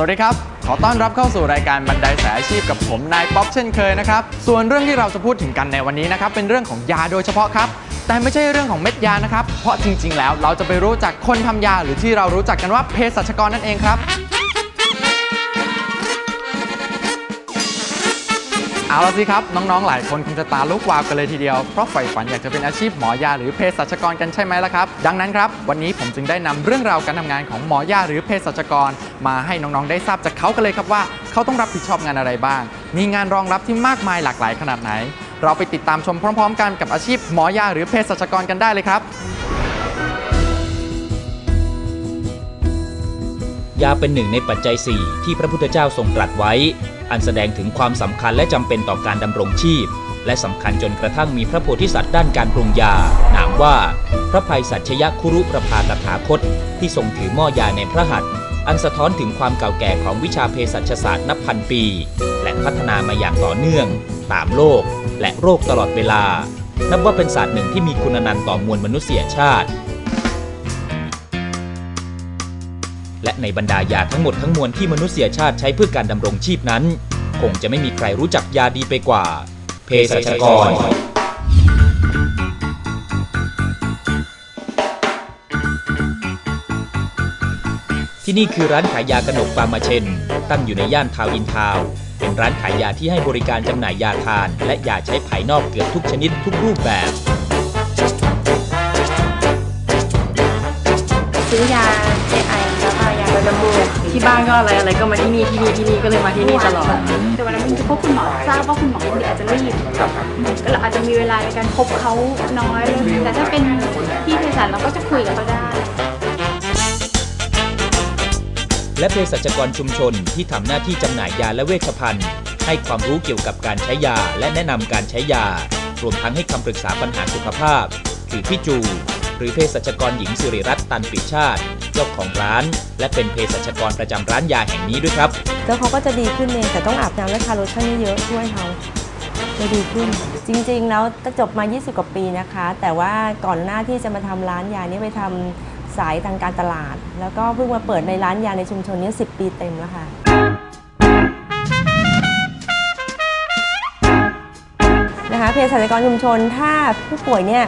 สวัสดีครับ ขอต้อนรับเข้าสู่รายการบันไดสายอาชีพกับผมนายป๊อปเช่นเคยนะครับ ส่วนเรื่องที่เราจะพูดถึงกันในวันนี้นะครับ เป็นเรื่องของยาโดยเฉพาะครับ แต่ไม่ใช่เรื่องของเม็ดยานะครับ เพราะจริง ๆ แล้วเราจะไปรู้จักคนทำยาหรือที่เรารู้จักกันว่าเภสัชกรนั่นเองครับ เอาละสิครับ น้องๆ หลายคนคงจะตาลุกวาวกันเลยทีเดียว เพราะใฝ่ฝันอยากจะเป็นอาชีพหมอยาหรือเภสัชกรกันใช่ไหมล่ะครับ ดังนั้นครับ วันนี้ผมจึงได้นำเรื่องราวการทำงานของหมอยาหรือเภสัชกร มาให้น้องๆ ได้ทราบจากเขากันเลยครับว่า เขาต้องรับผิดชอบงานอะไรบ้าง มีงานรองรับที่มากมายหลากหลายขนาดไหน เราไปติดตามชมพร้อม ๆ กันกับอาชีพหมอยาหรือเภสัชกรกันได้เลยครับยาเป็นหนึ่งในปัจจัย 4 ที่พระพุทธเจ้าทรงตรัสไว้ อันแสดงถึงความสำคัญและจำเป็นต่อการดำรงชีพ และสำคัญจนกระทั่งมีพระโพธิสัตว์ด้านการปรุงยา นามว่า พระภัยสัชยคุรุประภาตถาคต ที่ทรงถือหม้อยาในพระหัตถ์อันสะท้อนถึงความเก่าแก่ของวิชาเภสัชศาสตร์นับพันปี และพัฒนามาอย่างต่อเนื่อง ตามโลก และโรคตลอดเวลา นับว่าเป็นศาสตร์หนึ่งที่มีคุณนันต์ต่อมวลมนุษยชาติ ในบรรดายาทั้งหมดทั้งมวลที่มนุษยชาติใช้เพื่อการดำรงชีพนั้น คงจะไม่มีใครรู้จักยาดีไปกว่า เภสัชกรที่นี่คือร้านขายยากระหนกฟาร์มาเชน ตั้งอยู่ในย่านทาวอินทาว เป็นร้านขายยาที่ให้บริการจำหน่ายยาทาน และยาใช้ภายนอกเกือบทุกชนิดทุกรูปแบบ ซื้อยา ที่บ้านก็อะไรอะไรก็มาที่นี่ที่นี่ที่นี่ก็เลยมาที่นี่ตลอด แต่วันนั้นมันพบคุณหมอทราบว่าคุณหมอบางทีอาจจะรีบก็เราอาจจะมีเวลาในการพบเขาน้อย แต่ถ้าเป็นที่เภสัชเราก็จะคุยกับเขาได้และเภสัชกรชุมชนที่ทำหน้าที่จำหน่ายยาและเวชภัณฑ์ ให้ความรู้เกี่ยวกับการใช้ยาและแนะนำการใช้ยา รวมทั้งให้คำปรึกษาปัญหาสุขภาพ คือพี่จู หรือเภสัชกรหญิงสิริรัตน์ตันปิชาติ เจ้าของร้าน และเป็นเภสัชกรประจำร้านยาแห่งนี้ด้วยครับ แล้วเขาก็จะดีขึ้นเองแต่ต้องอาบน้ำและทาโลชั่นเยอะๆช่วยเขาจะดีขึ้น จริงๆ แล้วก็จบมา 20 กว่าปีนะคะ แต่ว่าก่อนหน้าที่จะมาทำร้านยานี้ไปทำสายทางการตลาด แล้วก็เพิ่งมาเปิดในร้านยาในชุมชนนี้10 ปีเต็มแล้วค่ะ นะคะเภสัชกรชุมชนถ้าผู้ป่วยเนี่ย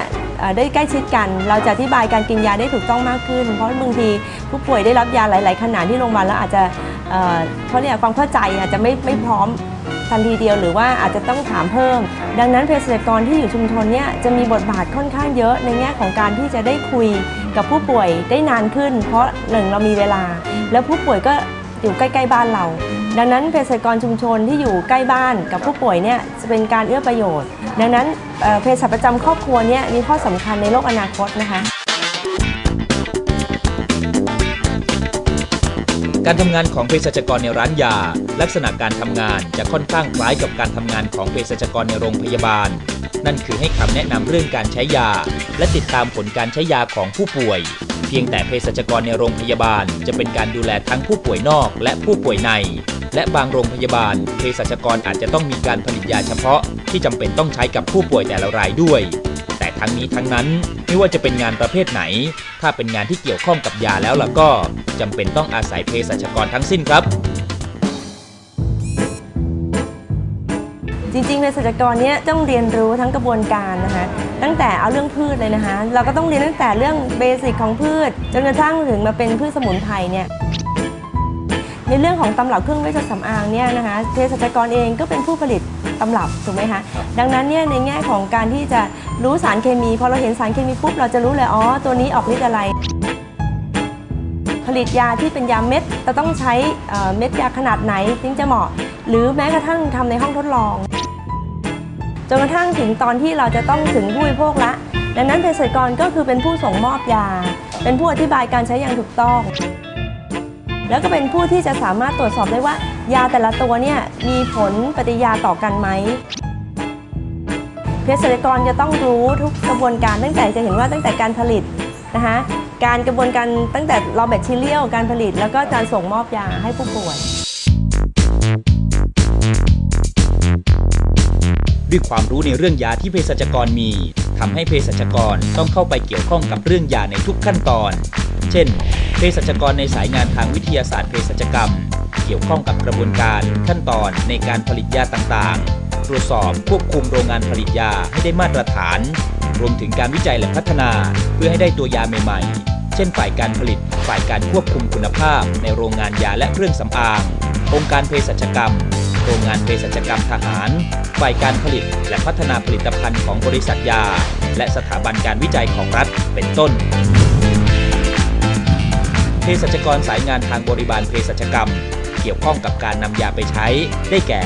ได้ใกล้ชิดกัน เราจะอธิบายการกินยาได้ถูกต้องมากขึ้น เพราะบางทีผู้ป่วยได้รับยาหลาย ๆ ขนาดที่โรงพยาบาลแล้วอาจจะเอ่อเขาเรียความเข้าใจอาจจะไม่ไม่พร้อมทันทีเดียวหรือว่าอาจจะต้องถามเพิ่ม ดังนั้นเภสัชกรที่อยู่ชุมชนเนี่ยจะมีบทบาทค่อนข้างเยอะในแง่ของการที่จะได้คุยกับผู้ป่วยได้นานขึ้น เพราะหนึ่งเรามีเวลา แล้วผู้ป่วยก็อยู่ใกล้ ๆ บ้านเรา ดังนั้นเภสัชกรชุมชนที่อยู่ใกล้บ้านกับผู้ป่วยเนี่ยจะเป็นการเอื้อประโยชน์ ดังนั้นเภสัชประจำครอบครัวเนี่ยมีข้อสำคัญในโลกอนาคตนะคะการทำงานของเภสัชกรในร้านยา ลักษณะการทำงานจะค่อนข้างคล้ายกับการทำงานของเภสัชกรในโรงพยาบาล นั่นคือให้คำแนะนำเรื่องการใช้ยา และติดตามผลการใช้ยาของผู้ป่วย พียงแต่เภสัชกรในโรงพยาบาล จะเป็นการดูแลทั้งผู้ป่วยนอกและผู้ป่วยใน และบางโรงพยาบาลเภสัชกรอาจจะต้องมีการผลิตยาเฉพาะ ที่จำเป็นต้องใช้กับผู้ป่วยแต่ละรายด้วย แต่ทั้งนี้ทั้งนั้นไม่ว่าจะเป็นงานประเภทไหน ถ้าเป็นงานที่เกี่ยวข้องกับยาแล้วล่ะก็จำเป็นต้องอาศัยเภสัชกรทั้งสิ้นครับ จริงๆเภสัชกรเนี่ยต้องเรียนรู้ทั้งกระบวนการนะคะตั้งแต่เอาเรื่องพืชเลยนะคะ เราก็ต้องเรียนตั้งแต่เรื่องเบสิกของพืช จนกระทั่งถึงมาเป็นพืชสมุนไพรเนี่ยในเรื่องของตำรับเครื่องเวชสำอางเนี่ยนะคะเภสัชกรเองก็เป็นผู้ผลิตตำรับถูกไหมคะดังนั้นเนี่ยในแง่ของการที่จะรู้สารเคมีพอเราเห็นสารเคมีปุ๊บเราจะรู้เลยอ๋อตัวนี้ออกฤทธิ์อะไร ผลิตยาที่เป็นยาเม็ดจะต้องใช้เอ่อเม็ดยาขนาดไหนถึงจะเหมาะ หรือแม้กระทั่งทำในห้องทดลอง จนกระทั่งถึงตอนที่เราจะต้องถึงผู้บริโภคละ ดังนั้นเภสัชกรก็คือเป็นผู้ส่งมอบยา เป็นผู้อธิบายการใช้อย่างถูกต้อง แล้วก็เป็นผู้ที่จะสามารถตรวจสอบได้ว่า ยาแต่ละตัวเนี่ยมีผลปฏิยาต่อกันไหมเภสัชกรจะต้องรู้ทุกกระบวนการตั้งแต่จะเห็นว่าตั้งแต่การผลิตนะคะการกระบวนการตั้งแต่รอแบคทีเรียลการผลิต แล้วก็การส่งมอบยาให้ผู้ป่วย ด้วยความรู้ในเรื่องยาที่เภสัชกรมีทำให้เภสัชกรต้องเข้าไปเกี่ยวข้องกับเรื่องยาในทุกขั้นตอน เช่น เภสัชกรในสายงานทางวิทยาศาสตร์เภสัชกรรม เกี่ยวข้องกับกระบวนการขั้นตอนในการผลิตยาต่างๆ ตรวจสอบควบคุมโรงงานผลิตยาให้ได้มาตรฐาน รวมถึงการวิจัยและพัฒนา เพื่อให้ได้ตัวยาใหม่ๆเช่นฝ่ายการผลิต ฝ่ายการควบคุมคุณภาพในโรงงานยาและเครื่องสำอาง องค์การเภสัชกรรม รงงานเภสัชกรรมทหาร ฝ่ายการผลิตและพัฒนาผลิตภัณฑ์ของบริษัทยา และสถาบันการวิจัยของรัฐเป็นต้นเภสัชกรสายงานทางบริบาลเภสัชกรรม เกี่ยวข้องกับการนำยาไปใช้ ได้แก่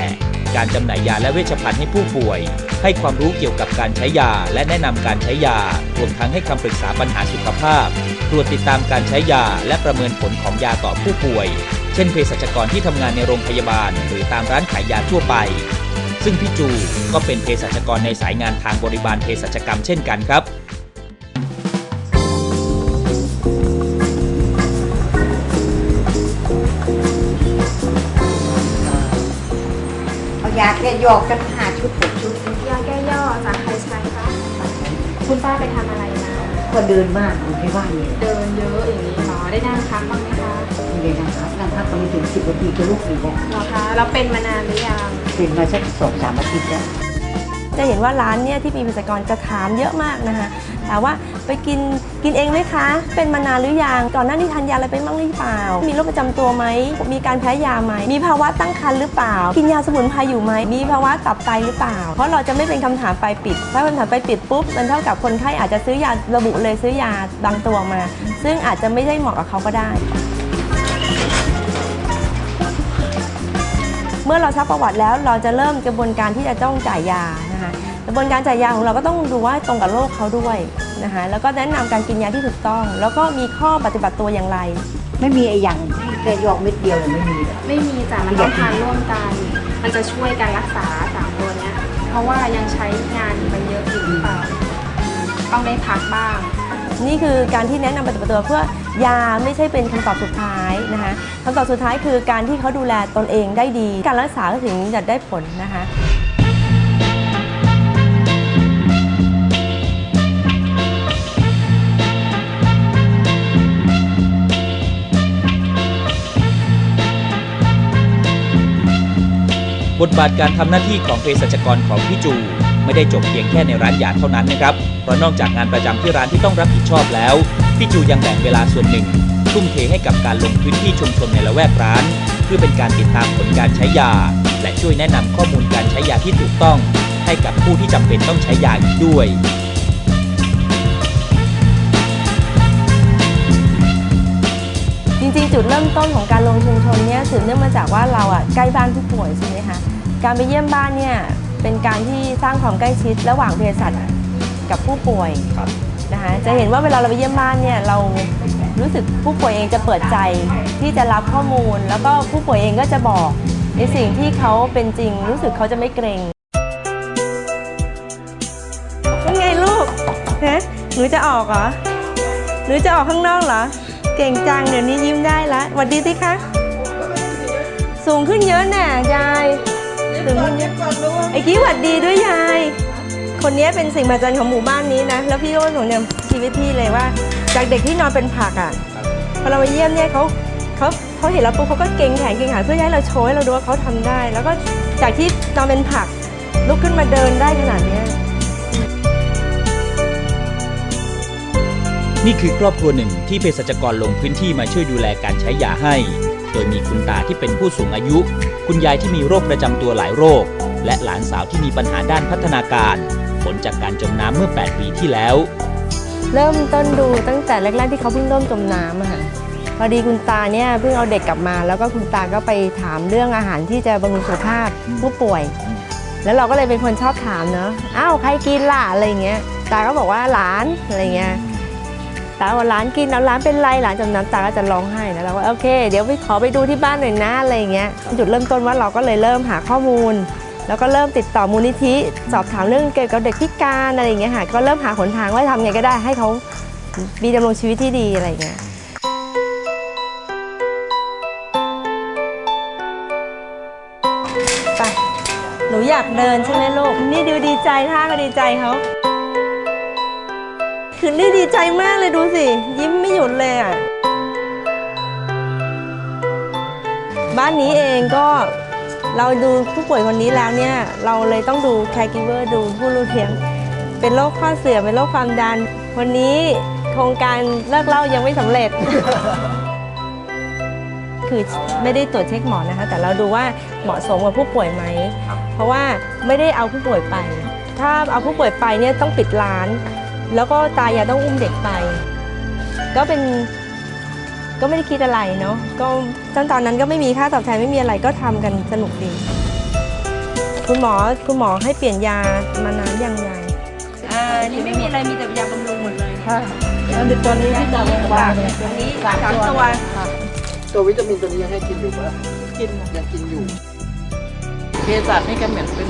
การจำหน่ายยาและเวชภัณฑ์ให้ผู้ป่วย ให้ความรู้เกี่ยวกับการใช้ยา และแนะนำการใช้ยารวมทั้งให้คำปรึกษาปัญหาสุขภาพ ตรวจติดตามการใช้ยาและประเมินผลของยาต่อผู้ป่วย เช่นเภสัชกรที่ทำงานในโรงพยาบาล หรือตามร้านขายยาทั่วไป ซึ่งพี่จูก็เป็นเภสัชกรในสายงานทางบริบาลเภสัชกรรมเช่นกันครับเอายาแก้ยอกกันหาชุดเป็นชุดยาแก้ย่อจากใครใช้คะคุณป้าไปทำอะไรมา ก็เดินมากอยู่ที่บ้านเนี่ยเดินเยอะอย่างนี้เหรอได้นั่งพักบ้างไหม คะไม่ได้นะครับนั่งพักก็ไม่ถึงสิบนาทีก็ลุกอีกแล้วเหรอคะแล้วเป็นมานานหรือยัง เป็นมาสักสองสามอาทิตย์แล้ว จะเห็นว่าร้านเนี่ยที่มีเภสัชกรจะถามเยอะมากนะคะถามว่าไปกินกินเองไหมคะ เป็นมานานหรือยังก่อนหน้านี้ทานยาอะไรไปบ้างหรือเปล่า มีโรคประจำตัวไหมมีการแพ้ยาไหมมีภาวะตั้งครรภ์หรือเปล่า กินยาสมุนไพรอยู่ไหมมีภาวะตับไตหรือเปล่า เพราะเราจะไม่เป็นคำถามปลายปิด ถ้าคำถามปลายปิดปุ๊บมันเท่ากับคนไข้อาจจะซื้อยาระบุเลยซื้อยาบางตัวมา ซึ่งอาจจะไม่ได้เหมาะกับเขาก็ได้ เมื่อเราซักประวัติแล้วเราจะเริ่มกระบวนการที่จะต้องจ่ายยานะคะกระบวนการจ่ายยาของเราก็ต้องดูว่าตรงกับโรคเขาด้วยนะคะแล้วก็แนะนำการกินยาที่ถูกต้อง แล้วก็มีข้อปฏิบัติตัวอย่างไร ไม่มีไอ้อย่างที่แก้ยอกเม็ดเดียวเลยไม่มีเลยไม่มีจ้ะมันต้องทานร่วมกัน มันจะช่วยการรักษาสามตัวเนี้ยเพราะว่ายังใช้งานมันเยอะอยู่หรือเปล่าอืมต้องได้พักบ้าง นี่คือการที่แนะนำปฏิบัติตัวเพื่อ ยาไม่ใช่เป็นคำตอบสุดท้ายนะคะคำตอบสุดท้ายคือการที่เขาดูแลตนเองได้ดี การรักษาถึงจะได้ผลนะคะบทบาทการทำหน้าที่ของเภสัชกรของพี่จู ไม่ได้จบเพียงแค่ในร้านยาเท่านั้นนะครับ เพราะนอกจากงานประจำที่ร้านที่ต้องรับผิดชอบแล้วพี่จูยังแบ่งเวลาส่วนหนึ่ง ทุ่มเทให้กับการลงพื้นที่ชุมชนในละแวกร้าน เพื่อเป็นการติดตามผลการใช้ยา และช่วยแนะนำข้อมูลการใช้ยาที่ถูกต้อง ให้กับผู้ที่จำเป็นต้องใช้ยาอีกด้วยจริงๆ จุดเริ่มต้นของการลงชุมชนเนี่ยสืบเนื่องมาจากว่าเราอะใกล้บ้านผู้ป่วยใช่ไหมคะการไปเยี่ยมบ้านเนี่ยเป็นการที่สร้างความใกล้ชิดระหว่างเภสัช กับผู้ป่วยนะคะจะเห็นว่าเวลาเราไปเยี่ยมบ้านเนี่ยเรารู้สึกผู้ป่วยเองจะเปิดใจที่จะรับข้อมูล แล้วก็ผู้ป่วยเองก็จะบอกในสิ่งที่เขาเป็นจริง รู้สึกเขาจะไม่เกรงเป็นไงลูกฮะหนูจะออกเหรอหรือจะออกข้างนอกเหรอ เก่งจังเดี๋ยวนี้ยิ้มได้ละหวัดดีสิคะสูงขึ้นเยอะแน่ยายสูงขึ้นเยอะไอ้กี้หวัดดีด้วยยาย คนนี้เป็นสิ่งมหัศจรรย์ของหมู่บ้านนี้นะ แล้วพี่ก็หนูเนี่ยชีวิตพี่เลยว่า จากเด็กที่นอนเป็นผักอะพอเรามาเยี่ยมเนี่ยเขาเขาเขาเห็นเราปุ๊บเขาก็เก่งแขนเก่งขาเพื่อให้เราโชว์ให้เราดูว่าเขาทำได้ แล้วก็จากที่นอนเป็นผักลุกขึ้นมาเดินได้ขนาดนี้นี่คือครอบครัวหนึ่งที่เภสัชกรลงพื้นที่มาช่วยดูแลการใช้ยาให้ โดยมีคุณตาที่เป็นผู้สูงอายุ คุณยายที่มีโรคประจำตัวหลายโรค และหลานสาวที่มีปัญหาด้านพัฒนาการ ผลจากการจมน้ำเมื่อ 8 ปีที่แล้ว เริ่มต้นดูตั้งแต่แรกๆที่เขาเพิ่งเริ่มจมน้ำอะค่ะพอดีคุณตาเนี่ยเพิ่งเอาเด็กกลับมา แล้วก็คุณตาก็ไปถามเรื่องอาหารที่จะบำรุงสุขภาพผู้ป่วย แล้วเราก็เลยเป็นคนชอบถามเนาะอ้าวใครกินล่ะอะไรเงี้ยตาก็บอกว่าหลานอะไรเงี้ยตาว่าหลานกินแล้วหลานเป็นไรหลานจมน้ำตาก็จะร้องไห้นะเราก็โอเค เดี๋ยวไปขอไปดูที่บ้านหน่อยนะอะไรเงี้ยจุดเริ่มต้นว่าเราก็เลยเริ่มหาข้อมูล แล้วก็เริ่มติดต่อมูลนิธิ สอบถามเรื่องเกี่ยวกับเด็กพิการอะไรอย่างเงี้ยค่ะก็เริ่มหาหนทางว่าทำไงก็ได้ให้เขามีดำรงชีวิตที่ดีอะไรอย่างเงี้ยไปหนูอยากเดินใช่ไหมลูก นี่ดูดีใจท่าก็ดีใจเขาคือนี่ดีใจมากเลยดูสิ ยิ้มไม่หยุดเลยอะ บ้านนี้เองก็ เราดูผู้ป่วยคนนี้แล้วเนี่ยเราเลยต้องดู caregiver ดูผู้รู้เลี้ยง เป็นโรคข้อเสื่อมเป็นโรคความดัน วันนี้โครงการเลิกเหล่ายังไม่สำเร็จ คือไม่ได้ตรวจเช็คหมอนะคะ แต่เราดูว่าเหมาะสมกับผู้ป่วยไหม เพราะว่าไม่ได้เอาผู้ป่วยไป ถ้าเอาผู้ป่วยไปเนี่ยต้องปิดร้าน แล้วก็ตายายต้องอุ้มเด็กไป ก็เป็น ก็ไม่ได้คิดอะไรเนาะก็ตอนตอนนั้นก็ไม่มีค่าตอบแทนไม่มีอะไรก็ทำกันสนุกดี คุณหมอคุณหมอให้เปลี่ยนยามานานยังไงอ่านี่ไม่มีอะไรมีแต่ยาบำรุงหมดเลยค่ะแล้วตัวนี้ที่จากโรงพยาบาลเนี่ยตัวนี้สามสามตัวตัวตัววิตามินตัวนี้ยังให้กินอยู่ปะกินยังกินอยู่เภสัชนี่ก็เหมือนเป็น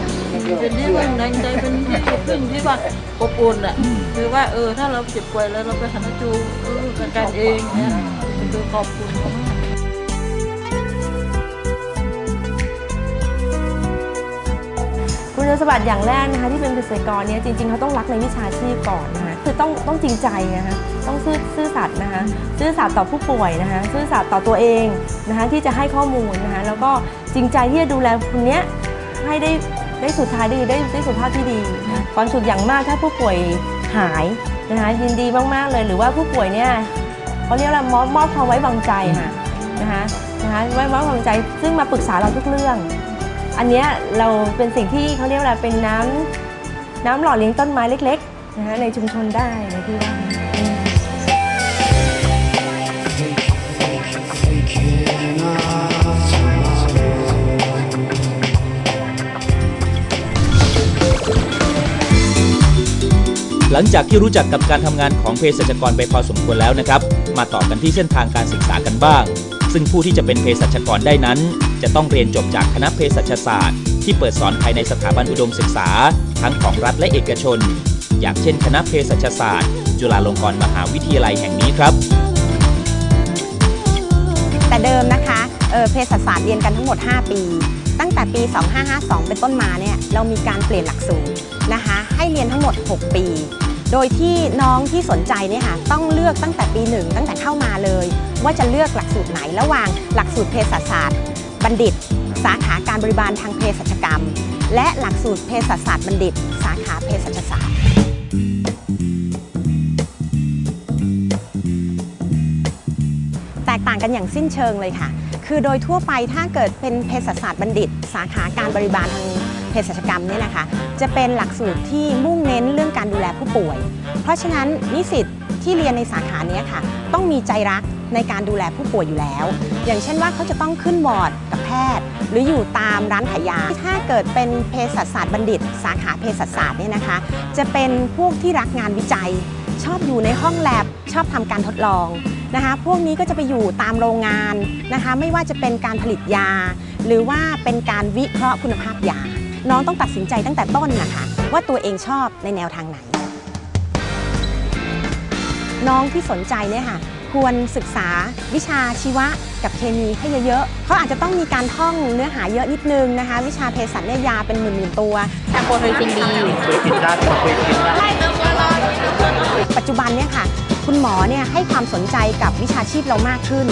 เป็นที่ว่าในใจเป็นที่พึ่งที่ว่าอบอุ่นอะคือว่าเออถ้าเราเจ็บป่วยแล้วเราไปหาจูเออกันกันเองเนี่ย คือขอบคุณมากคุณสมบัติอย่างแรกนะคะที่เป็นเกษตรกรเนี่ยจริงๆเขาต้องรักในวิชาชีพก่อนนะคะคือต้องต้องจริงใจนะคะต้องซื่อซื่อสัตย์นะคะซื่อสัตย์ต่อผู้ป่วยนะคะซื่อสัตย์ต่อตัวเองนะคะที่จะให้ข้อมูลนะคะแล้วก็จริงใจที่จะดูแลคนเนี้ยให้ได้ได้สุดท้ายได้ได้ได้สุขภาพที่ดีความสุขอย่างมากถ้าผู้ป่วยหายนะคะยินดีมากๆเลยหรือว่าผู้ป่วยเนี่ย เขาเรียกว่ามอบมอบความไว้วางใจค่ะนะคะนะคะไว้ไว้วางใจซึ่งมาปรึกษาเราทุกเรื่อง อันเนี้ยเราเป็นสิ่งที่เขาเรียกว่าอะไรเป็นน้ำน้ำหล่อเลี้ยงต้นไม้เล็กๆนะคะในชุมชนได้ในที่ว่าอืมหลังจากที่รู้จักกับการทำงานของเภสัชกรไปพอสมควรแล้วนะครับ มาต่อกันที่เส้นทางการศึกษากันบ้าง ซึ่งผู้ที่จะเป็นเภสัชกรได้นั้น จะต้องเรียนจบจากคณะเภสัชศาสตร์ ที่เปิดสอนภายในสถาบันอุดมศึกษา ทั้งของรัฐและเอกชน อย่างเช่น คณะเภสัชศาสตร์ จุฬาลงกรณ์มหาวิทยาลัยแห่งนี้ครับ แต่เดิมนะคะเออเภสัชศาสตร์เรียนกันทั้งหมด 5 ปีตั้งแต่ปี 2552 เป็นต้นมาเนี่ย เรามีการเปลี่ยนหลักสูตรนะคะ ให้เรียนทั้งหมด 6 ปี โดยที่น้องที่สนใจเนี่ยค่ะต้องเลือกตั้งแต่ปี1ตั้งแต่เข้ามาเลย ว่าจะเลือกหลักสูตรไหนระหว่างหลักสูตรเภสัชศาสตร์ บัณฑิต สาขาการบริบาลทางเภสัชกรรม และหลักสูตรเภสัชศาสตร์บัณฑิต สาขาเภสัชศาสตร์แตกต่างกันอย่างสิ้นเชิงเลยค่ะ คือโดยทั่วไปถ้าเกิดเป็นเภสัชศาสตร์บัณฑิต สาขาการบริบาลทาง ภสัชกรรมเนี่ยนะคะ จะเป็นหลักสูตรที่มุ่งเน้นเรื่องการดูแลผู้ป่วย เพราะฉะนั้นนิสิตที่เรียนในสาขานี้ค่ะ ต้องมีใจรักในการดูแลผู้ป่วยอยู่แล้ว อย่างเช่นว่าเขาจะต้องขึ้นวอร์ดกับแพทย์ หรืออยู่ตามร้านขายยา ถ้าเกิดเป็นเภสัชศาสตร์บัณฑิต สาขาเภสัชศาสตร์เนี่ยนะคะ จะเป็นพวกที่รักงานวิจัย ชอบอยู่ในห้องแลบ ชอบทำการทดลองนะคะ พวกนี้ก็จะไปอยู่ตามโรงงานนะคะ ไม่ว่าจะเป็นการผลิตยา หรือว่าเป็นการวิเคราะห์คุณภาพยา น้องต้องตัดสินใจตั้งแต่ต้นนะคะ ว่าตัวเองชอบในแนวทางไหน น้องที่สนใจเนี่ยค่ะควรศึกษาวิชาชีวะกับเคมีให้เยอะๆ เขาอาจจะต้องมีการท่องเนื้อหาเยอะนิดนึงนะคะ วิชาเภสัชเนี่ยยาเป็นหมื่นๆตัวแต่โคนดีเคยกินได้เคยกินได้ปัจจุบันเนี่ยค่ะ คุณหมอเนี่ยให้ความสนใจกับวิชาชีพเรามากขึ้น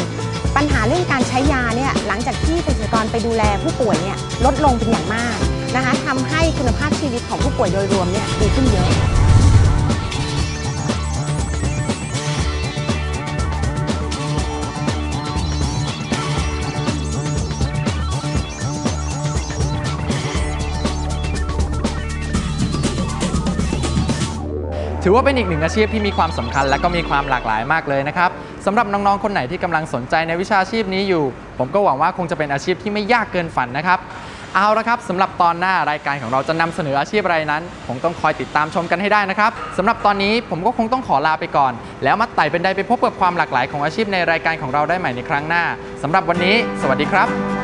ปัญหาเรื่องการใช้ยาเนี่ยหลังจากที่เภสัชกรไปดูแลผู้ป่วยเนี่ยลดลงเป็นอย่างมาก นะคะทำให้คุณภาพชีวิตของผู้ป่วยโดยรวมเนี่ยดีขึ้นเยอะถือว่าเป็นอีกหนึ่งอาชีพที่มีความสำคัญและก็มีความหลากหลายมากเลยนะครับสำหรับน้องๆ คนไหนที่กำลังสนใจในวิชาชีพนี้อยู่ ผมก็หวังว่าคงจะเป็นอาชีพที่ไม่ยากเกินฝันนะครับ เอาละครับสำหรับตอนหน้ารายการของเราจะนำเสนออาชีพอะไรนั้นคงต้องคอยติดตามชมกันให้ได้นะครับสำหรับตอนนี้ผมก็คงต้องขอลาไปก่อน แล้วมาไต่เป็นไดไปพบกับความหลากหลายของอาชีพในรายการของเราได้ใหม่ในครั้งหน้าสำหรับวันนี้ สวัสดีครับ